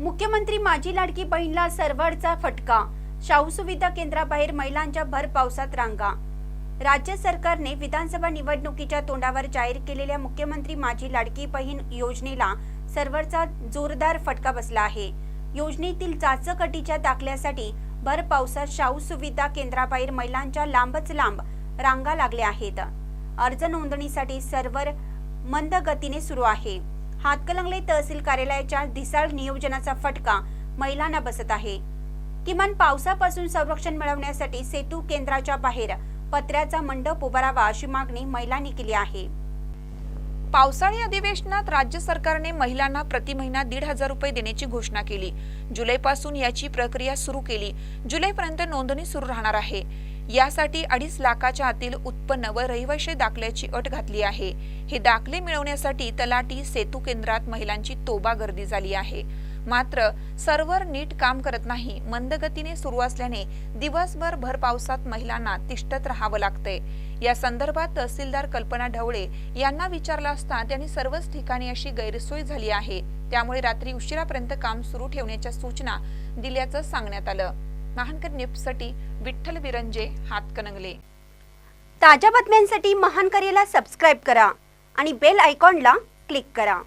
मुख्यमंत्री माझी लाडकी बहीणला सरवडचा फटका. शाहू सुविधा केंद्राबाहेर महिलांच्या भर पावसात रांगा. राज्य सरकारने विधानसभा निवडणुकीच्या तोंडावर जाहीर केलेल्या मुख्यमंत्री माझी लाडकी बहीण योजनेला सर्व्हरचा जोरदार फटका बसला आहे. योजनेतील चाचकटीच्या दाखल्यासाठी भर पावसात शाहू सुविधा केंद्राबाहेर महिलांच्या लांबच लांब रांगा लागल्या आहेत. अर्ज नोंदणीसाठी सर्व्हर मंद गतीने सुरू आहे. हातकलंगले तहसील कार्यालयाच्या ढिसाळ नियोजनाचा फटका महिलांना बसत आहे. किमान पावसापासून संरक्षण मिळवण्यासाठी सेतू केंद्राच्या बाहेर पत्र्याचा मंडप उभारावा अशी मागणी महिलांनी केली आहे. पावसाळी अधिवेशनात राज्य सरकारने महिलांना प्रति महिना दीड हजार रुपये देण्याची घोषणा केली. जुलैपासून याची प्रक्रिया सुरू केली. जुलैपर्यंत नोंदणी सुरू राहणार आहे. यासाठी अडीच लाखाच्या आतील उत्पन्न व रहिवाशी दाखल्याची अट घातली आहे. हे दाखले मिळवण्यासाठी तलाटी सेतू केंद्रात महिलांची तोबा गर्दी झाली आहे. मात्र सर्व्हर नीट काम करत नाही मंदगतीने सुरू असल्याने दिवसभर भर पावसात महिलांना तिष्ठत राहावं लागतंय. या संदर्भात तहसीलदार कल्पना ढवळे यांना विचारलं असता त्यांनी सर्वच ठिकाणी अशी गैरसोय झाली आहे. त्यामुळे रात्री उशिरापर्यंत काम सुरू ठेवण्याच्या सूचना दिल्याचं सांगण्यात आलं. महानकर न्यूजसाठी विठ्ठल विरंजे हातकणंगले ताज्या बातम्यांसाठी महान करेला सबस्क्राईब करा आणि बेल आयकॉनला क्लिक करा.